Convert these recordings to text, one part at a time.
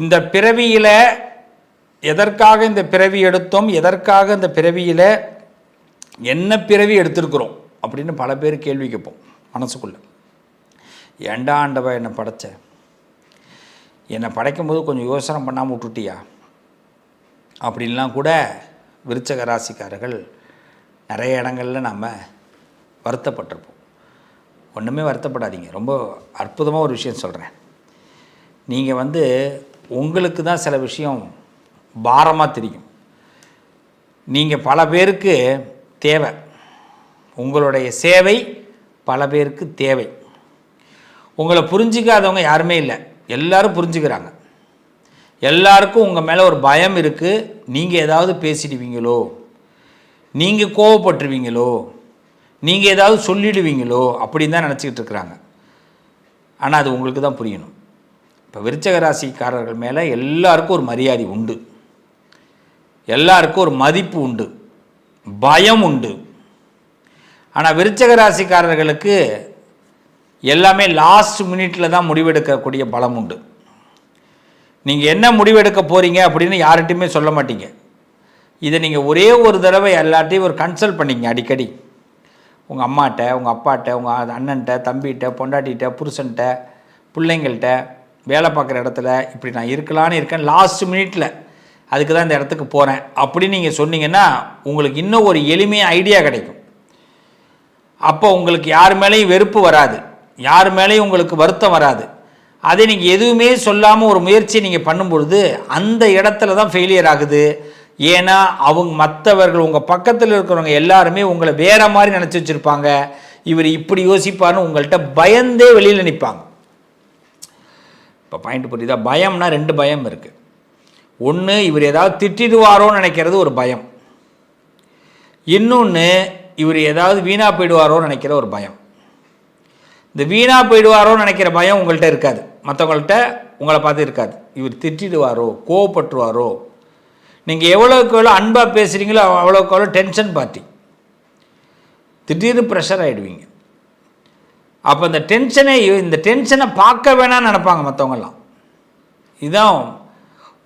இந்த பிறவியில் எதற்காக இந்த பிறவி எடுத்தோம்? எதற்காக இந்த பிறவியில் என்ன பிறவி எடுத்திருக்கிறோம்? அப்படின்னு பல பேர் கேள்வி கேட்போம் மனசுக்குள்ள. ஏண்டா ஆண்டவா என்னை படைச்ச? என்னை படைக்கும்போது கொஞ்சம் யோசனை பண்ணாமல் விட்டுட்டியா? அப்படின்லாம் கூட விருச்சக ராசிக்காரர்கள் நிறைய இடங்களில் நம்ம வருத்தப்பட்டிருப்போம். ஒன்றுமே வருத்தப்படாதீங்க. ரொம்ப அற்புதமாக ஒரு விஷயம் சொல்கிறேன் நீங்கள் வந்து உங்களுக்கு தான் சில விஷயம் பாரமாக தெரியும். நீங்கள் பல பேருக்கு தேவை. உங்களுடைய சேவை பல பேருக்கு தேவை. உங்களை புரிஞ்சிக்காதவங்க யாருமே இல்லை. எல்லோரும் புரிஞ்சுக்கிறாங்க. எல்லாருக்கும் உங்கள் மேலே ஒரு பயம் இருக்குது நீங்கள் ஏதாவது பேசிடுவீங்களோ? நீங்கள் கோவப்பட்டுருவீங்களோ? நீங்கள் ஏதாவது சொல்லிடுவீங்களோ? அப்படின்னு தான் நினச்சிக்கிட்டு இருக்கிறாங்க. ஆனால் அது உங்களுக்கு தான் புரியணும். இப்போ விருச்சக ராசிக்காரர்கள் மேலே எல்லாருக்கும் ஒரு மரியாதை உண்டு. எல்லாருக்கும் ஒரு மதிப்பு உண்டு. பயம் உண்டு. ஆனால் விருச்சக ராசிக்காரர்களுக்கு எல்லாமே லாஸ்ட் மினிட்ல தான் முடிவெடுக்கக்கூடிய பலம் உண்டு. நீங்கள் என்ன முடிவெடுக்க போகிறீங்க அப்படின்னு யார்கிட்டையுமே சொல்ல மாட்டீங்க. இதை நீங்கள் ஒரே ஒரு தடவை எல்லார்ட்டையும் ஒரு கன்சல்ட் பண்ணிங்க அடிக்கடி. உங்கள் அம்மாட்ட உங்கள் அப்பாட்ட உங்கள் அண்ணன்ட்ட தம்பிகிட்ட பொண்டாட்டிகிட்ட புருஷன்கிட்ட பிள்ளைங்கள்கிட்ட வேலை பார்க்குற இடத்துல இப்படி நான் இருக்கலான்னு இருக்கேன் லாஸ்ட் மினிட்ல அதுக்கு தான் இந்த இடத்துக்கு போகிறேன் அப்படின்னு நீங்கள் சொன்னீங்கன்னா உங்களுக்கு இன்னும் ஒரு எளிமையாக ஐடியா கிடைக்கும். அப்போ உங்களுக்கு யார் மேலேயும் வெறுப்பு வராது. யார் மேலேயும் உங்களுக்கு வருத்தம் வராது. அதை நீங்கள் எதுவுமே சொல்லாமல் ஒரு முயற்சியை நீங்கள் பண்ணும்பொழுது அந்த இடத்துல தான் ஃபெயிலியர் ஆகுது. ஏன்னா அவங்க மற்றவர்கள் உங்கள் பக்கத்தில் இருக்கிறவங்க எல்லாருமே உங்களை வேற மாதிரி நினச்சி வச்சுருப்பாங்க. இவர் இப்படி யோசிப்பார்னு உங்கள்கிட்ட பயந்தே வெளியில் நிற்பாங்க இப்போ பாயிண்ட் புரியுதா? பயம்னா ரெண்டு பயம் இருக்குது ஒன்று இவர் ஏதாவது திட்டிடுவாரோன்னு நினைக்கிறது ஒரு பயம். இன்னொன்று இவர் ஏதாவது வீணாக போயிடுவாரோன்னு நினைக்கிற ஒரு பயம். இந்த வீணாக போயிடுவாரோன்னு நினைக்கிற பயம் உங்கள்கிட்ட இருக்காது. மற்றவங்கள்ட்ட உங்களை பார்த்து இருக்காது. இவர் திட்டிடுவாரோ கோவப்பட்டுருவாரோ? நீங்கள் எவ்வளோக்கு எவ்வளோ அன்பாக பேசுகிறீங்களோ அவ்வளோக்கு எவ்வளோ டென்ஷன் பார்ட்டி திடீர்னு ப்ரெஷர் ஆகிடுவீங்க அப்போ இந்த டென்ஷனை இந்த டென்ஷனை பார்க்க வேணாம்னு நினைப்பாங்க மற்றவங்கெல்லாம் இதுதான்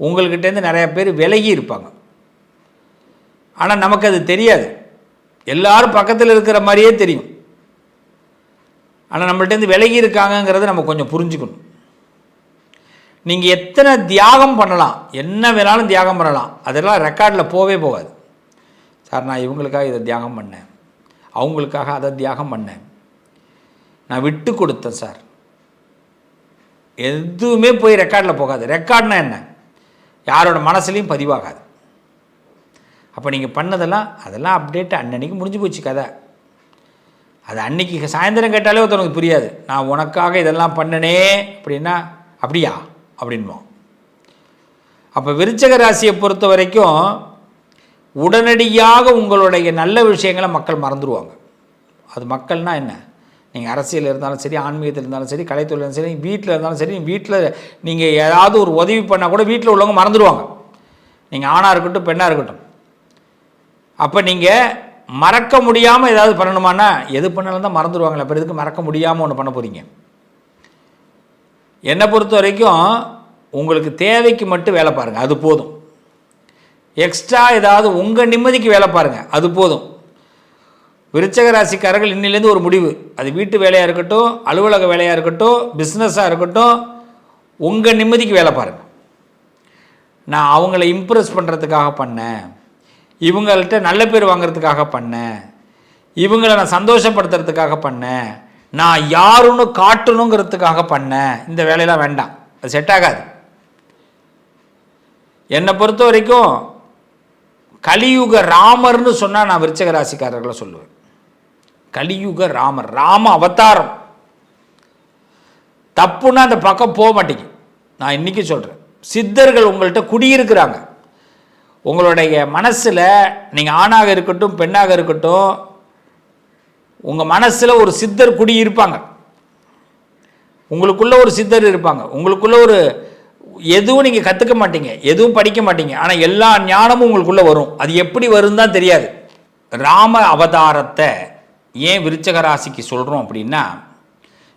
உங்கள்கிட்டேருந்து நிறைய பேர் விலகி இருப்பாங்க. ஆனால் நமக்கு அது தெரியாது. எல்லாரும் பக்கத்தில் இருக்கிற மாதிரியே தெரியும். ஆனால் நம்மள்ட்டேருந்து விலகி இருக்காங்கங்கிறத நம்ம கொஞ்சம் புரிஞ்சுக்கணும். நீங்கள் எத்தனை தியாகம் பண்ணலாம் என்ன வேணாலும் தியாகம் பண்ணலாம் அதெல்லாம் ரெக்கார்டில் போவே போகாது. சார் நான் இவங்களுக்காக இதை தியாகம் பண்ணேன். அவங்களுக்காக அதை தியாகம் பண்ணேன். நான் விட்டு கொடுத்தேன் சார். எதுவுமே போய் ரெக்கார்டில் போகாது. ரெக்கார்ட்னா என்ன? யாரோட மனசுலையும் பதிவாகாது. அப்போ நீங்கள் பண்ணதெல்லாம் அதெல்லாம் அப்டேட் அன்னன்னைக்கு முடிஞ்சு போச்சு கதை. அது அன்னைக்கு சாயந்தரம் கேட்டாலே ஒருத்தவனுக்கு புரியாது. நான் உனக்காக இதெல்லாம் பண்ணனே அப்படின்னா அப்படியா? அப்படின்போம் அப்போ விருச்சக ராசியை பொறுத்த வரைக்கும் உடனடியாக உங்களுடைய நல்ல விஷயங்களை மக்கள் மறந்துடுவாங்க அது மக்கள்னால் என்ன? நீங்கள் அரசியல் இருந்தாலும் சரி ஆன்மீகத்தில் இருந்தாலும் சரி கலைத்துறையில் இருந்தாலும் சரி வீட்டில் இருந்தாலும் சரி வீட்டில் நீங்கள் ஏதாவது ஒரு உதவி பண்ணால் கூட வீட்டில் உள்ளவங்க மறந்துடுவாங்க. நீங்கள் ஆணாக இருக்கட்டும் பெண்ணாக இருக்கட்டும். அப்போ நீங்கள் மறக்க முடியாமல் ஏதாவது பண்ணணுமானா எது பண்ணாலும் தான் மறந்துடுவாங்களே அப்புறம் எதுக்கு மறக்க முடியாமல் ஒன்று பண்ண போகிறீங்க என்னை பொறுத்த வரைக்கும் உங்களுக்கு தேவைக்கு மட்டும் வேலை பாருங்கள் அது போதும். எக்ஸ்ட்ரா ஏதாவது உங்கள் நிம்மதிக்கு வேலை பாருங்கள் அது போதும். விருச்சக ராசிக்காரர்கள் இன்னிலேருந்து ஒரு முடிவு. அது வீட்டு வேலையாக இருக்கட்டும் அலுவலக வேலையாக இருக்கட்டும் பிஸ்னஸாக இருக்கட்டும் உங்கள் நிம்மதிக்கு வேலை பாருங்கள் நான் அவங்கள இம்ப்ரெஸ் பண்ணுறதுக்காக பண்ணேன். இவங்கள்ட்ட நல்ல பேர் வாங்குறதுக்காக பண்ணேன். இவங்களை நான் சந்தோஷப்படுத்துறதுக்காக பண்ணேன். நான் யாருன்னு காட்டணுங்கிறதுக்காக பண்ணேன். இந்த வேலையெல்லாம் வேண்டாம். அது செட் ஆகாது. என்னை பொறுத்த வரைக்கும் கலியுக ராமர்னு சொன்னால் நான் விருச்சக ராசிக்காரர்களை சொல்லுவேன். கலியுக ராமர் ராம அவதாரம். தப்புன்னா அந்த பக்கம் போக மாட்டேங்க. நான் இன்னைக்கு சொல்கிறேன் சித்தர்கள் உங்கள்கிட்ட குடியிருக்கிறாங்க. உங்களுடைய மனசில் நீங்கள் ஆணாக இருக்கட்டும் பெண்ணாக இருக்கட்டும் உங்கள் மனசில் ஒரு சித்தர் குடி இருப்பாங்க ஒரு சித்தர் இருப்பாங்க. உங்களுக்குள்ளே ஒரு எதுவும் நீங்கள் கற்றுக்க மாட்டீங்க. எதுவும் படிக்க மாட்டீங்க. ஆனால் எல்லா ஞானமும் உங்களுக்குள்ளே வரும். அது எப்படி வரும் தான் தெரியாது. ராம அவதாரத்தை ஏன் விருச்சக ராசிக்கு சொல்கிறோம் அப்படின்னா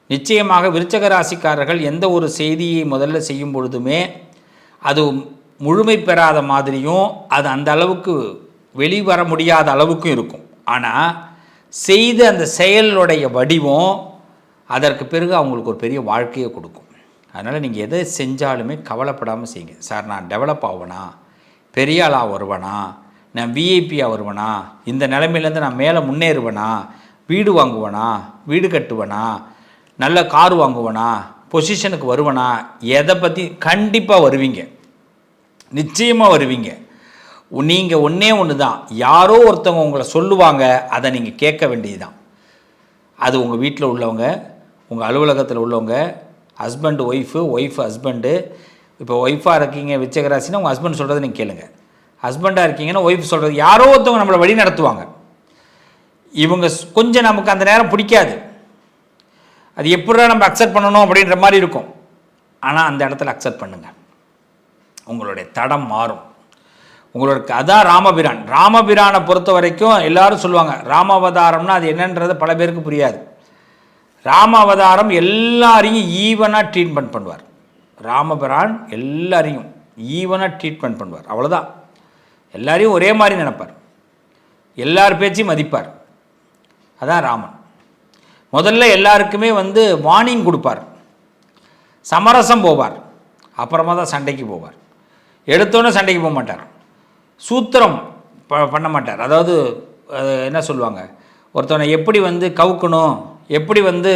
நிச்சயமாக விருச்சக ராசிக்காரர்கள் எந்த ஒரு செய்தியை முதல்ல செய்யும் பொழுதுமே அது முழுமை பெறாத மாதிரியும் அது அந்த அளவுக்கு வெளிவர முடியாத அளவுக்கும் இருக்கும். ஆனால் செய்த அந்த செயலுடைய வடிவம் அதற்கு பிறகு அவங்களுக்கு ஒரு பெரிய வாழ்க்கையை கொடுக்கும். அதனால் நீங்கள் எதை செஞ்சாலுமே கவலைப்படாமல் செய்யுங்க. சார் நான் டெவலப் ஆவேனா? பெரிய ஆளாக வருவேனா? நான் விஐபியாக வருவேனா? இந்த நிலைமையிலேருந்து நான் மேலே முன்னேறுவேனா? வீடு வாங்குவனா? வீடு கட்டுவனா? நல்ல கார் வாங்குவனா? பொசிஷனுக்கு வருவனா? எதை பற்றி கண்டிப்பாக வருவீங்க. நிச்சயமாக வருவீங்க. நீங்கள் ஒன்றே ஒன்று தான் யாரோ ஒருத்தவங்க உங்களை சொல்லுவாங்க அதை நீங்கள் கேட்க வேண்டியது தான் அது உங்கள் வீட்டில் உள்ளவங்க உங்கள் அலுவலகத்தில் உள்ளவங்க ஹஸ்பண்ட் ஒய்ஃபு ஒய்ஃப் ஹஸ்பண்டு இப்போ ஒய்ஃபாக இருக்கீங்க விச்சகராசினா உங்கள் ஹஸ்பண்ட் சொல்கிறத நீங்கள் கேளுங்க. ஹஸ்பண்டாக இருக்கீங்கன்னா ஒய்ஃப் சொல்கிறது யாரோ ஒருத்தவங்க நம்மளை வழி நடத்துவாங்க. இவங்க கொஞ்சம் நமக்கு அந்த நேரம் பிடிக்காது. அது எப்படா நம்ம அக்செப்ட் பண்ணணும் அப்படின்ற மாதிரி இருக்கும். ஆனால் அந்த இடத்துல அக்செப்ட் பண்ணுங்கள் உங்களுடைய தடம் மாறும். உங்களுக்கு அதான் ராமபிரான். ராமபிரானை பொறுத்த வரைக்கும் எல்லாரும் சொல்லுவாங்க ராமாவதாரம்னா அது என்னன்றது பல பேருக்கு புரியாது. ராம அவதாரம் எல்லாரையும் ஈவனாக ட்ரீட்மெண்ட் பண்ணுவார். ராமபிரான் எல்லாரையும் ஈவனாக ட்ரீட்மெண்ட் பண்ணுவார். அவ்வளோதான் எல்லாரையும் ஒரே மாதிரி நினைப்பார். எல்லார் பேச்சையும் மதிப்பார். அதான் ராமன். முதல்ல எல்லாருக்குமே வந்து வார்னிங் கொடுப்பார். சமரசம் போவார். அப்புறமா தான் சண்டைக்கு போவார். எடுத்தோன்னே சண்டைக்கு போக மாட்டார். சூத்திரம் ப பண்ண மாட்டார். அதாவது என்ன சொல்லுவாங்க? ஒருத்தவனை எப்படி வந்து கவுக்கணும் எப்படி வந்து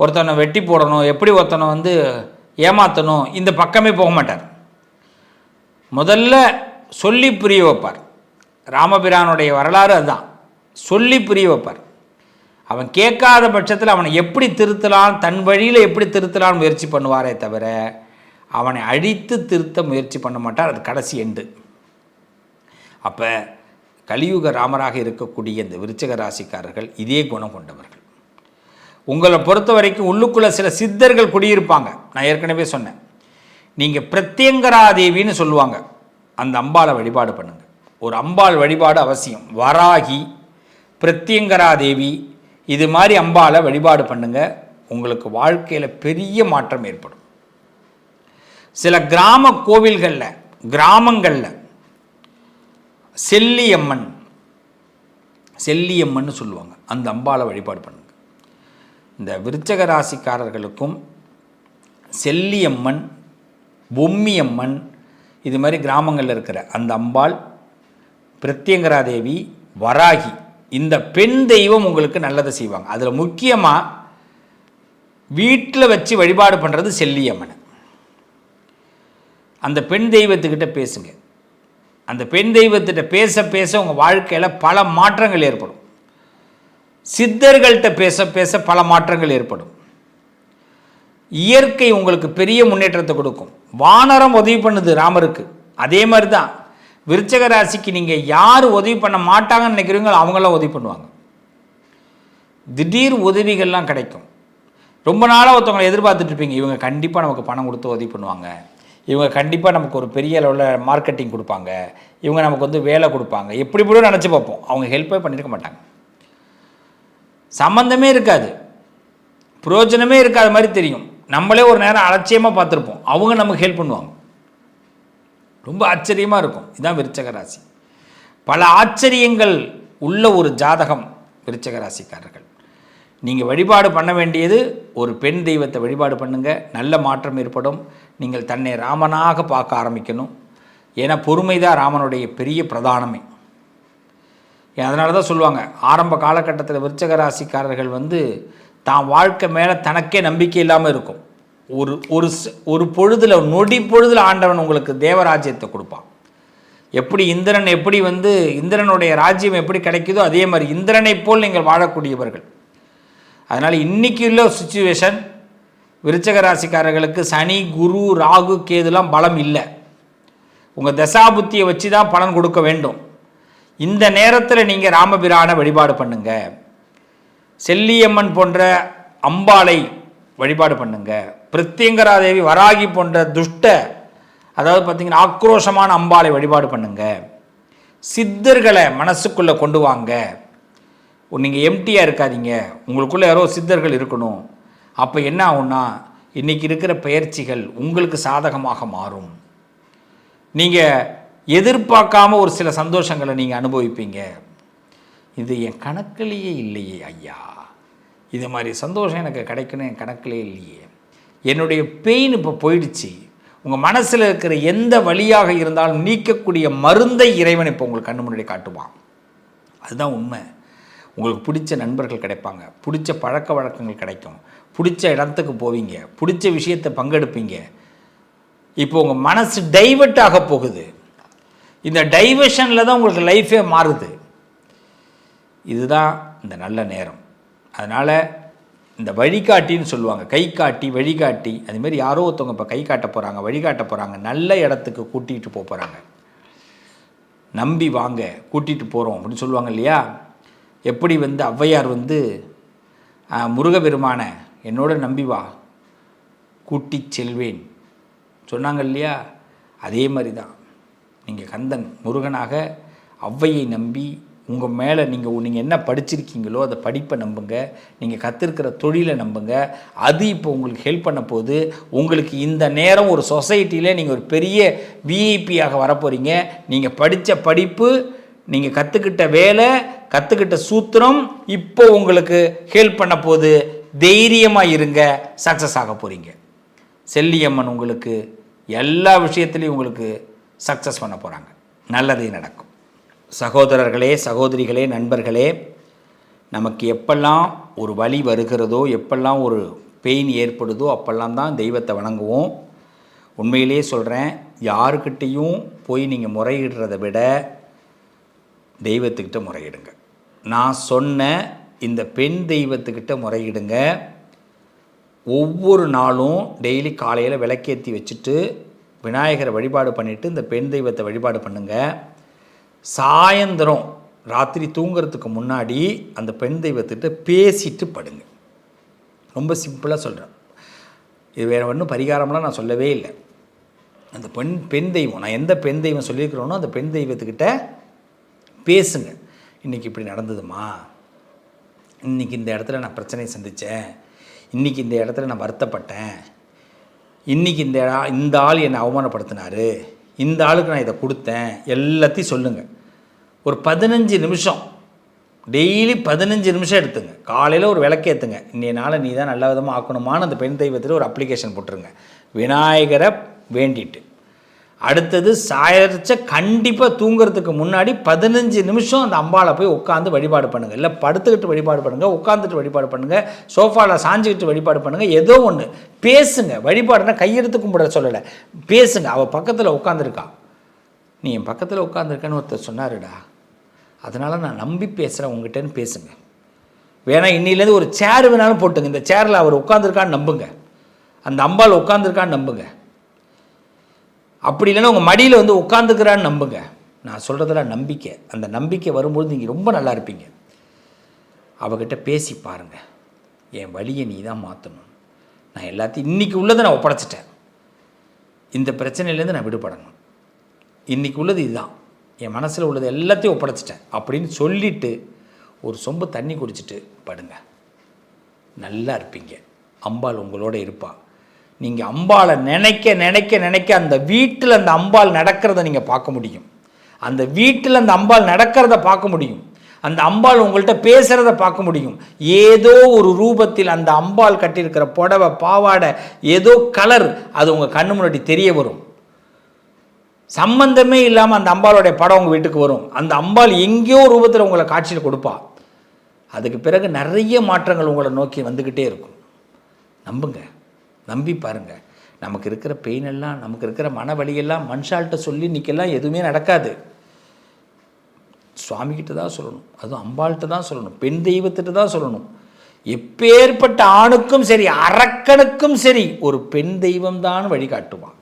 ஒருத்தவனை வெட்டி போடணும் எப்படி ஒருத்தனை வந்து ஏமாற்றணும் இந்த பக்கமே போக மாட்டார். முதல்ல சொல்லி புரிய வைப்பார். ராமபிரானுடைய வரலாறு அதுதான். சொல்லி புரிய வைப்பார். அவன் கேட்காத பட்சத்தில் அவனை எப்படி திருத்தலாம் தன் வழியில் எப்படி திருத்தலாம்னு முயற்சி பண்ணுவாரே தவிர அவனை அழித்து திருத்த முயற்சி பண்ண மாட்டார். அது கடைசி எண்டு. அப்போ கலியுக ராமராக இருக்கக்கூடிய இந்த விருச்சக ராசிக்காரர்கள் இதே குணம் கொண்டவர்கள். உங்களை பொறுத்த வரைக்கும் உள்ளுக்குள்ளே சில சித்தர்கள் குடியிருப்பாங்க. நான் ஏற்கனவே சொன்னேன். நீங்கள் பிரத்யங்கராதேவின்னு சொல்லுவாங்க. அந்த அம்பாளை வழிபாடு பண்ணுங்கள் ஒரு அம்பாள் வழிபாடு அவசியம். வராகி பிரத்யங்கராதேவி இது மாதிரி அம்பாளை வழிபாடு பண்ணுங்க உங்களுக்கு வாழ்க்கையில் பெரிய மாற்றம் ஏற்படும். சில கிராம கோவில்களில் கிராமங்களில் செல்லியம்மன் செல்லியம்மன்னு சொல்லுவாங்க. அந்த அம்பாளை வழிபாடு பண்ணுங்க. இந்த விருச்சக ராசிக்காரர்களுக்கும் செல்லியம்மன் பொம்மியம்மன் இது மாதிரி கிராமங்களில் இருக்கிற அந்த அம்பாள் பிரத்யங்கராதேவி வராகி இந்த பெண் தெய்வம் உங்களுக்கு நல்லதை செய்வாங்க. அதில் முக்கியமாக வீட்டில் வச்சு வழிபாடு பண்ணுறது செல்லியம்மன். அந்த பெண் தெய்வத்துக்கிட்ட பேசுங்க. அந்த பெண் தெய்வத்திட்ட பேச பேச உங்கள் வாழ்க்கையில் பல மாற்றங்கள் ஏற்படும். சித்தர்கள்ட்ட பேச பேச பல மாற்றங்கள் ஏற்படும். இயற்கை உங்களுக்கு பெரிய முன்னேற்றத்தை கொடுக்கும். வானரம் உதவி பண்ணுது ராமருக்கு. அதே மாதிரி தான் விருச்சக ராசிக்கு நீங்கள் யார் உதவி பண்ண மாட்டாங்கன்னு நினைக்கிறீங்களோ அவங்களாம் உதவி பண்ணுவாங்க. திடீர் உதவிகள்லாம் கிடைக்கும். ரொம்ப நாளாக ஒருத்தவங்களை எதிர்பார்த்துட்ருப்பீங்க இவங்க கண்டிப்பாக நமக்கு பணம் கொடுத்து உதவி பண்ணுவாங்க. இவங்க கண்டிப்பாக நமக்கு ஒரு பெரிய அளவில் மார்க்கெட்டிங் கொடுப்பாங்க. இவங்க நமக்கு வந்து வேலை கொடுப்பாங்க. எப்படி இப்படியோ நினச்சி பார்ப்போம். அவங்க ஹெல்ப்பே பண்ணியிருக்க மாட்டாங்க. சம்மந்தமே இருக்காது. பிரயோஜனமே இருக்காத மாதிரி தெரியும். நம்மளே ஒரு நேரம் அலட்சியமாக பார்த்துருப்போம். அவங்க நமக்கு ஹெல்ப் பண்ணுவாங்க. ரொம்ப ஆச்சரியமாக இருக்கும். இதுதான் விருச்சக ராசி. பல ஆச்சரியங்கள் உள்ள ஒரு ஜாதகம் விருச்சக ராசிக்காரர்கள். நீங்கள் வழிபாடு பண்ண வேண்டியது ஒரு பெண் தெய்வத்தை வழிபாடு பண்ணுங்கள் நல்ல மாற்றம் ஏற்படும். நீங்கள் தன்னை ராமனாக பார்க்க ஆரம்பிக்கணும். ஏன்னா பொறுமை தான் ராமனுடைய பெரிய பிரதானமே. அதனால தான் சொல்லுவாங்க ஆரம்ப காலகட்டத்தில் விருச்சக ராசிக்காரர்கள் வந்து தான் வாழ்க்கை மேலே தனக்கே நம்பிக்கை இல்லாமல் இருக்கும். ஒரு ஒரு ஒரு பொழுதில் நொடி பொழுதில் ஆண்டவன் உங்களுக்கு தேவராஜ்யத்தை கொடுப்பான். எப்படி இந்திரன் எப்படி வந்து இந்திரனுடைய ராஜ்யம் எப்படி கிடைக்குதோ அதே மாதிரி இந்திரனைப் போல் நீங்கள் வாழக்கூடியவர்கள். அதனால் இன்னைக்கு உள்ள சுச்சுவேஷன் விருச்சக ராசிக்காரர்களுக்கு சனி குரு ராகு கேதுலாம் பலம் இல்லை. உங்கள் தசாபுத்தியை வச்சு தான் பலன் கொடுக்க வேண்டும். இந்த நேரத்தில் நீங்கள் ராமபிரான வழிபாடு பண்ணுங்கள் செல்லியம்மன் போன்ற அம்பாளை வழிபாடு பண்ணுங்கள் பிரத்யங்கராதேவி வராகி போன்ற துஷ்ட அதாவது பார்த்தீங்கன்னா ஆக்ரோஷமான அம்பாளை வழிபாடு பண்ணுங்க. சித்தர்களை மனசுக்குள்ளே கொண்டு வாங்க. நீங்கள் எம்டியாக இருக்காதீங்க. உங்களுக்குள்ளே யாரோ சித்தர்கள் இருக்கணும். அப்போ என்ன ஆகும்னா இன்றைக்கி இருக்கிற பயிற்சிகள் உங்களுக்கு சாதகமாக மாறும். நீங்கள் எதிர்பார்க்காம ஒரு சில சந்தோஷங்களை நீங்கள் அனுபவிப்பீங்க. இது என் கணக்கிலேயே இல்லையே ஐயா. இது மாதிரி சந்தோஷம் எனக்கு கிடைக்கணும் என் கணக்கிலே இல்லையே. என்னுடைய பெயின் இப்போ போயிடுச்சு. உங்கள் மனசில் இருக்கிற எந்த வழியாக இருந்தாலும் நீக்கக்கூடிய மருந்தை இறைவன் இப்போ உங்களுக்கு கண்ணு முன்னாடி காட்டுவான். அதுதான் உண்மை. உங்களுக்கு பிடிச்ச நண்பர்கள் கிடைப்பாங்க. பிடிச்ச பழக்க வழக்கங்கள் கிடைக்கும். பிடிச்ச இடத்துக்கு போவீங்க. பிடிச்ச விஷயத்தை பங்கெடுப்பீங்க. இப்போ உங்கள் மனசு டைவெர்ட் ஆக போகுது. இந்த டைவர்ஷனில் தான் உங்களுக்கு லைஃபே மாறுது. இதுதான் இந்த நல்ல நேரம். அதனால் இந்த வழிகாட்டின்னு சொல்லுவாங்க. கை காட்டி வழிகாட்டி அதுமாரி யாரோ ஒருத்தவங்க இப்போ கை காட்ட போகிறாங்க வழிகாட்ட போகிறாங்க நல்ல இடத்துக்கு கூட்டிகிட்டு போக போகிறாங்க நம்பி வாங்க கூட்டிகிட்டு போகிறோம் அப்படின்னு சொல்லுவாங்க இல்லையா? எப்படி வந்து ஔவையார் வந்து முருகபெருமான என்னோட நம்பி வா கூட்டி செல்வேன். சொன்னாங்க இல்லையா? அதே மாதிரி தான். நீங்கள் கந்தன் முருகனாக ஔவையை நம்பி உங்கள் மேலே நீங்கள் நீங்கள் என்ன படிச்சிருக்கீங்களோ அதை படிப்பை நம்புங்க. நீங்கள் கற்றுருக்கிற தொழிலை நம்புங்க. அது இப்போ உங்களுக்கு ஹெல்ப் பண்ண போது உங்களுக்கு இந்த நேரம் ஒரு சொசைட்டியில் நீங்கள் ஒரு பெரிய விஐபியாக வரப்போகிறீங்க நீங்கள் படித்த படிப்பு நீங்கள் கற்றுக்கிட்ட வேலை கற்றுக்கிட்ட சூத்திரம் இப்போ உங்களுக்கு ஹெல்ப் பண்ண போது தைரியமாக இருங்க. சக்ஸஸ் ஆக போகிறீங்க செல்லியம்மன் உங்களுக்கு எல்லா விஷயத்துலையும் உங்களுக்கு சக்ஸஸ் பண்ண போகிறாங்க நல்லதே நடக்கும். சகோதரர்களே சகோதரிகளே நண்பர்களே நமக்கு எப்பெல்லாம் ஒரு வழி வருகிறதோ எப்பெல்லாம் ஒரு பெயின் ஏற்படுதோ அப்பெல்லாம் தான் தெய்வத்தை வணங்குவோம். உண்மையிலே சொல்கிறேன் யாருக்கிட்டேயும் போய் நீங்கள் முறையிடுறத விட தெய்வத்துக்கிட்ட முறையிடுங்க. நான் சொன்ன இந்த பெண் தெய்வத்துக்கிட்ட முறையிடுங்க. ஒவ்வொரு நாளும் டெய்லி காலையில் விளக்கேற்றி வச்சுட்டு விநாயகரை வழிபாடு பண்ணிவிட்டு இந்த பெண் தெய்வத்தை வழிபாடு பண்ணுங்கள் சாயந்தரம் ராத்திரி தூங்குறதுக்கு முன்னாடி அந்த பெண் தெய்வத்திட்ட பேசிட்டு படுங்க. ரொம்ப சிம்பிளாக சொல்கிறேன் இது வேறு ஒன்றும் பரிகாரம்லாம் நான் சொல்லவே இல்லை. அந்த பெண் பெண் தெய்வம் நான் எந்த பெண் தெய்வம் சொல்லியிருக்கிறோனோ அந்த பெண் தெய்வத்துக்கிட்ட பேசுங்க. இன்றைக்கி இப்படி நடந்ததுமா? இன்றைக்கி இந்த இடத்துல நான் பிரச்சனையை சந்தித்தேன் இன்றைக்கி இந்த இடத்துல நான் வருத்தப்பட்டேன். இன்றைக்கி இந்த இந்த ஆள் என்னை அவமானப்படுத்தினாரு. இந்த ஆளுக்கு நான் இதை கொடுத்தேன். எல்லாத்தையும் சொல்லுங்கள் ஒரு பதினஞ்சு நிமிஷம். டெய்லி பதினஞ்சு நிமிஷம் எடுத்துங்க. காலையில் ஒரு விளக்கேற்றுங்க இன்றைய நாளை நீ தான் நல்ல விதமாக ஆக்கணுமான்னு அந்த பெண் தெய்வத்தில் ஒரு அப்ளிகேஷன் போட்டுருங்க. விநாயகரை வேண்டிட்டு. அடுத்தது சாயரிச்ச கண்டிப்பாக தூங்குறதுக்கு முன்னாடி பதினஞ்சு நிமிஷம் அந்த அம்பாளை போய் உட்காந்து வழிபாடு பண்ணுங்கள் இல்லை படுத்துக்கிட்டு வழிபாடு பண்ணுங்கள் உட்காந்துட்டு வழிபாடு பண்ணுங்கள் சோஃபாவில் சாஞ்சிக்கிட்டு வழிபாடு பண்ணுங்கள் ஏதோ ஒன்று பேசுங்க. வழிபாடுனா கையெடுத்து கும்பிட சொல்லலை. பேசுங்க. அவள் பக்கத்தில் உட்காந்துருக்கா நீ என் பக்கத்தில் உட்காந்துருக்கேன்னு ஒருத்தர் சொன்னாருடா. அதனால் நான் நம்பி பேசுகிறேன் உங்ககிட்டன்னு பேசுங்க. வேணால் இன்னிலேருந்து ஒரு சேர் வேணாலும் போட்டுங்க. இந்த சேரில் அவர் உட்காந்துருக்கான்னு நம்புங்க. அந்த அம்பாள் உட்காந்துருக்கான்னு நம்புங்க. அப்படி இல்லைன்னா உங்கள் மடியில் வந்து உட்காந்துக்கிறான்னு நம்புங்க. நான் சொல்கிறதுல நம்பிக்கை. அந்த நம்பிக்கை வரும்போது நீங்கள் ரொம்ப நல்லா இருப்பீங்க. அவகிட்ட பேசி பாருங்கள் என் வழியை நீ தான் மாற்றணும் நான் எல்லாத்தையும் இன்றைக்கி உள்ளதை நான் ஒப்படைச்சிட்டேன். இந்த பிரச்சனையிலேருந்து நான் விடுபடணும். இன்றைக்கி உள்ளது இதுதான். என் மனசில் உள்ளது எல்லாத்தையும் ஒப்படைச்சிட்டேன். அப்படின்னு சொல்லிட்டு ஒரு சொம்பு தண்ணி குடிச்சிட்டு படுங்க. நல்லா இருப்பீங்க. அம்பாள் உங்களோட இருப்பா. நீங்கள் அம்பாளை நினைக்க நினைக்க நினைக்க அந்த வீட்டில் அந்த அம்பாள் நடக்கிறத நீங்கள் பார்க்க முடியும். அந்த வீட்டில் அந்த அம்பாள் நடக்கிறத பார்க்க முடியும். அந்த அம்பாள் உங்கள்கிட்ட பேசுகிறத பார்க்க முடியும். ஏதோ ஒரு ரூபத்தில் அந்த அம்பாள் கட்டியிருக்கிற புடவை பாவாடை ஏதோ கலர் அது உங்கள் கண்ணு முன்னாடி தெரிய வரும். சம்பந்தமே இல்லாமல் அந்த அம்பாளுடைய படம் உங்கள் வீட்டுக்கு வரும். அந்த அம்பாள் எங்கேயோ ரூபத்தில் உங்களை காட்சியில் கொடுப்பா. அதுக்கு பிறகு நிறைய மாற்றங்கள் உங்களை நோக்கி வந்துக்கிட்டே இருக்கும். நம்புங்க. நம்பி பாருங்கள் நமக்கு இருக்கிற பெயின் எல்லாம் நமக்கு இருக்கிற மன வலியெல்லாம் மனுஷால்கிட்ட சொல்லி இன்னைக்கெல்லாம் எதுவுமே நடக்காது. சுவாமிகிட்ட தான் சொல்லணும். அதுவும் அம்பாள்கிட்ட தான் சொல்லணும். பெண் தெய்வத்திட்ட தான் சொல்லணும். எப்பேற்பட்ட ஆணுக்கும் சரி அரக்கனுக்கும் சரி ஒரு பெண் தெய்வம் தான் வழிகாட்டுவான்.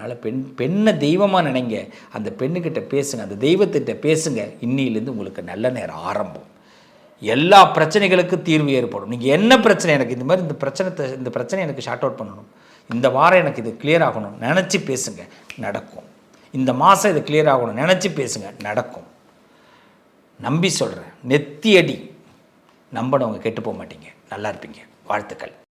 அதனால் பெண் பெண்ணை தெய்வமாக நினைங்க. அந்த பெண்ணுக்கிட்ட பேசுங்க. அந்த தெய்வத்திட்ட பேசுங்க. இன்னிலேருந்து உங்களுக்கு நல்ல நேரம் ஆரம்பம். எல்லா பிரச்சனைகளுக்கும் தீர்வு ஏற்படும். நீங்கள் என்ன பிரச்சனை? எனக்கு இந்த மாதிரி இந்த பிரச்சனை இந்த பிரச்சனை எனக்கு ஷார்ட் அவுட் பண்ணணும். இந்த வாரம் எனக்கு இது கிளியர் ஆகணும். நினச்சி பேசுங்க. நடக்கும். இந்த மாதம் இது கிளியர் ஆகணும். நினச்சி பேசுங்க. நடக்கும். நம்பி சொல்கிறேன் நெத்தியடி. நம்பினவங்க கெட்டு போக மாட்டீங்க. நல்லா இருப்பீங்க. வாழ்த்துக்கள்.